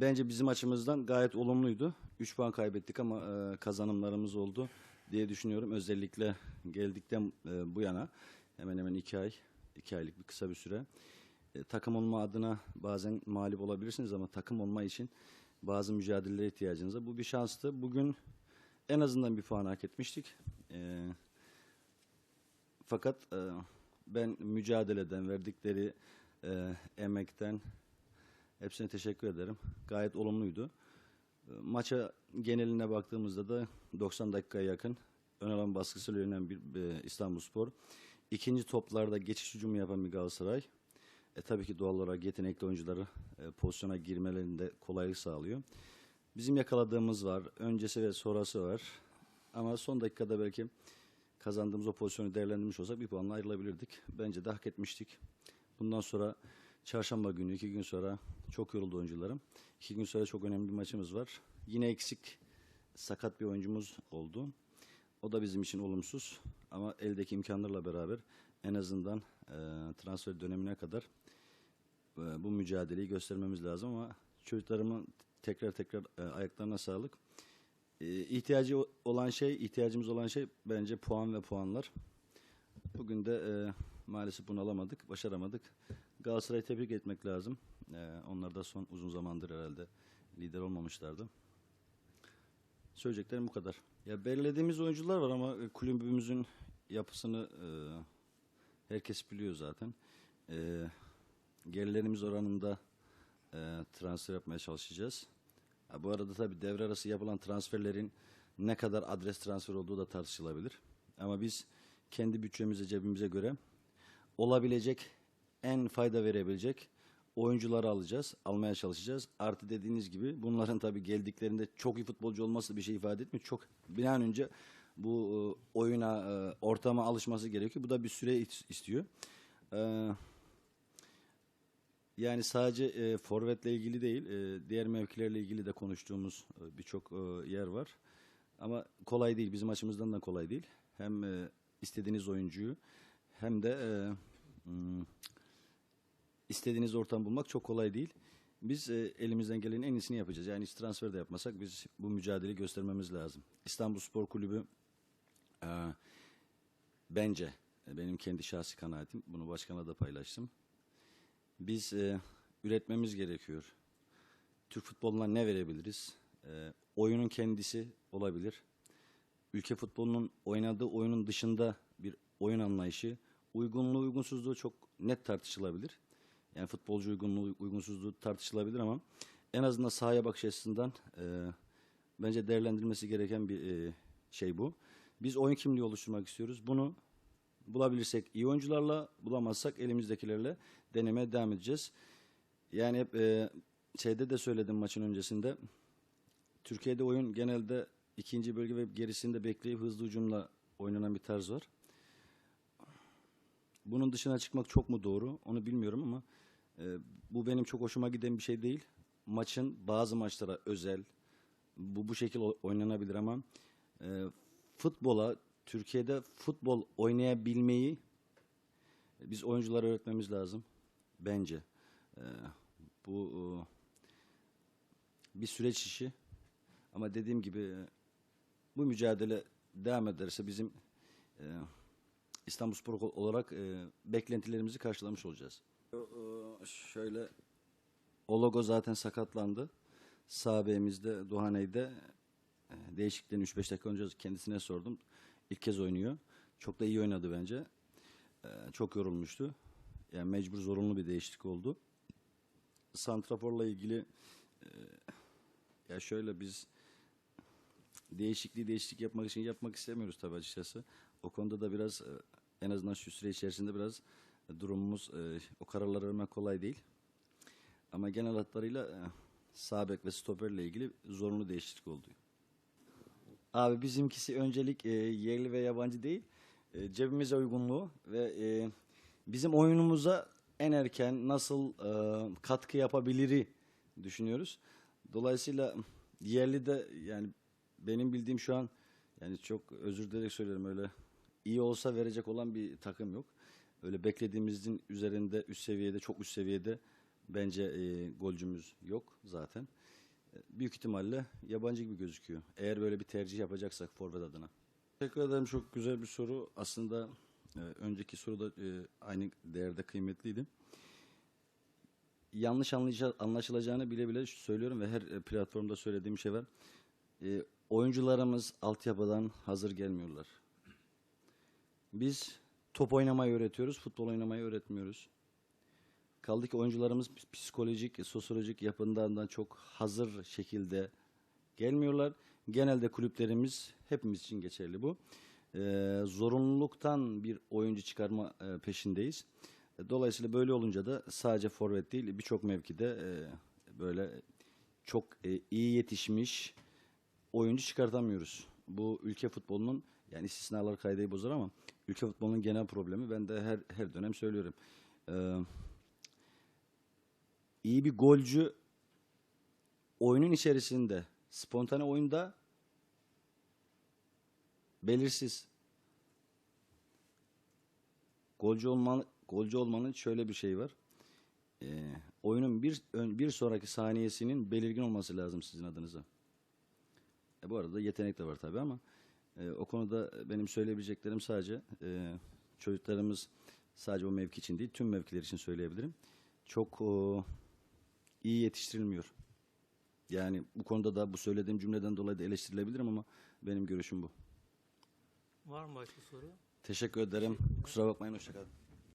Bence bizim açımızdan gayet olumluydu. 3 puan kaybettik ama e, kazanımlarımız oldu diye düşünüyorum. Özellikle geldikten e, bu yana hemen hemen 2 ay, 2 aylık bir kısa bir süre. E, takım olma adına bazen mağlup olabilirsiniz ama takım olma için bazı mücadelelere ihtiyacınız var. Bu bir şanstı. Bugün en azından bir puan hak etmiştik. E, fakat e, ben mücadeleden, verdikleri e, emekten hepsine teşekkür ederim. Gayet olumluydu. E, Maça geneline baktığımızda da 90 dakikaya yakın ön alan baskısıyla oynayan bir e, İstanbulspor. İkinci toplarda geçiş hücumu yapan bir Galatasaray. E, tabii ki doğal olarak yetenekli oyuncuları e, pozisyona girmelerinde kolaylık sağlıyor. Bizim yakaladığımız var. Öncesi ve sonrası var. Ama son dakikada belki kazandığımız o pozisyonu değerlendirmiş olsak bir puanla ayrılabilirdik. Bence de hak etmiştik. Bundan sonra çarşamba günü, iki gün sonra çok yoruldu oyuncularım. İki gün sonra çok önemli bir maçımız var. Yine eksik, sakat bir oyuncumuz oldu. O da bizim için olumsuz. Ama eldeki imkanlarla beraber en azından e, transfer dönemine kadar e, bu mücadeleyi göstermemiz lazım ama çocuklarımın tekrar tekrar e, ayaklarına sağlık. E, ihtiyacı olan şey, ihtiyacımız olan şey bence puan ve puanlar. Bugün de e, maalesef bunu alamadık, başaramadık. Galatasaray'ı tebrik etmek lazım. E, onlar da son uzun zamandır herhalde lider olmamışlardı. Söyleyeceklerim bu kadar. Ya belirlediğimiz oyuncular var ama e, kulübümüzün yapısını e, herkes biliyor zaten. E, gelirlerimiz oranında e, transfer yapmaya çalışacağız. Ha, bu arada tabii devre arası yapılan transferlerin ne kadar adres transfer olduğu da tartışılabilir. Ama biz kendi bütçemize, cebimize göre olabilecek, en fayda verebilecek oyuncuları alacağız, almaya çalışacağız. Artı dediğiniz gibi bunların tabii geldiklerinde çok iyi futbolcu olması bir şey ifade etmiyor. Çok bir an önce bu e, oyuna, e, ortama alışması gerekiyor. Bu da bir süre is- istiyor. Eee yani sadece e, forvetle ilgili değil, e, diğer mevkilerle ilgili de konuştuğumuz e, birçok e, yer var. Ama kolay değil, bizim açımızdan da kolay değil. Hem e, istediğiniz oyuncuyu hem de e, hmm, istediğiniz ortam bulmak çok kolay değil. Biz e, elimizden gelenin en iyisini yapacağız. Yani hiç transfer de yapmasak biz bu mücadeleyi göstermemiz lazım. İstanbul Spor Kulübü e, bence, e, benim kendi şahsi kanaatim, bunu başkanla da paylaştım biz e, üretmemiz gerekiyor. Türk futboluna ne verebiliriz? E, oyunun kendisi olabilir. Ülke futbolunun oynadığı oyunun dışında bir oyun anlayışı, uygunluğu, uygunsuzluğu çok net tartışılabilir. Yani futbolcu uygunluğu, uygunsuzluğu tartışılabilir ama en azından sahaya bakış açısından e, bence değerlendirilmesi gereken bir e, şey bu. Biz oyun kimliği oluşturmak istiyoruz. Bunu bulabilirsek iyi oyuncularla, bulamazsak elimizdekilerle denemeye devam edeceğiz. Yani hep e, şeyde de söyledim maçın öncesinde. Türkiye'de oyun genelde ikinci bölge ve gerisinde bekleyip hızlı hücumla oynanan bir tarz var. Bunun dışına çıkmak çok mu doğru onu bilmiyorum ama e, bu benim çok hoşuma giden bir şey değil. Maçın bazı maçlara özel bu bu şekilde o- oynanabilir ama e, futbola Türkiye'de futbol oynayabilmeyi e, biz oyunculara öğretmemiz lazım bence. E, bu e, bir süreç işi ama dediğim gibi e, bu mücadele devam ederse bizim e, İstanbulspor olarak e, beklentilerimizi karşılamış olacağız. Şöyle o logo zaten sakatlandı. Sağ bekimizde Duhaney'de değişikliğini 3-5 dakika önce kendisine sordum. İlk kez oynuyor. Çok da iyi oynadı bence. E, çok yorulmuştu. Yani mecbur zorunlu bir değişiklik oldu. Santrafor'la ilgili e, ya şöyle biz değişikliği değişiklik yapmak için yapmak istemiyoruz tabii açıkçası. O konuda da biraz e, en azından şu süre içerisinde biraz durumumuz e, o kararları vermek kolay değil. Ama genel hatlarıyla e, sağ bek ve stoperle ilgili zorunlu değişiklik oldu. Abi bizimkisi öncelik e, yerli ve yabancı değil. E, cebimize uygunluğu ve e, bizim oyunumuza en erken nasıl e, katkı yapabiliri düşünüyoruz. Dolayısıyla yerli de yani benim bildiğim şu an yani çok özür dilerim söylüyorum öyle iyi olsa verecek olan bir takım yok. Öyle beklediğimizin üzerinde üst seviyede çok üst seviyede Bence e, golcümüz yok zaten. E, büyük ihtimalle yabancı gibi gözüküyor. Eğer böyle bir tercih yapacaksak forvet adına. Teşekkür ederim. Çok güzel bir soru. Aslında e, önceki soru da e, aynı değerde kıymetliydi. Yanlış anlaşılacağını bile bile söylüyorum ve her e, platformda söylediğim şey var. E, oyuncularımız altyapıdan hazır gelmiyorlar. Biz top oynamayı öğretiyoruz, futbol oynamayı öğretmiyoruz. Kaldı ki oyuncularımız psikolojik, sosyolojik yapından çok hazır şekilde gelmiyorlar. Genelde kulüplerimiz hepimiz için geçerli bu. Ee, zorunluluktan bir oyuncu çıkarma e, peşindeyiz. Dolayısıyla böyle olunca da sadece forvet değil birçok mevkide e, böyle çok e, iyi yetişmiş oyuncu çıkartamıyoruz. Bu ülke futbolunun yani istisnalar kaydeyi bozar ama ülke futbolunun genel problemi ben de her her dönem söylüyorum. Ee, iyi bir golcü oyunun içerisinde spontane oyunda belirsiz. Golcü olman golcü olmanın şöyle bir şey var. Ee, oyunun bir bir sonraki saniyesinin belirgin olması lazım sizin adınıza. E, bu arada yetenek de var tabii ama e, o konuda benim söyleyebileceklerim sadece e, çocuklarımız sadece o mevki için değil tüm mevkiler için söyleyebilirim. Çok o, iyi yetiştirilmiyor. Yani bu konuda da bu söylediğim cümleden dolayı da eleştirilebilirim ama benim görüşüm bu. Var mı başka soru? Teşekkür ederim. Kusura bakmayın. Hoşçakalın.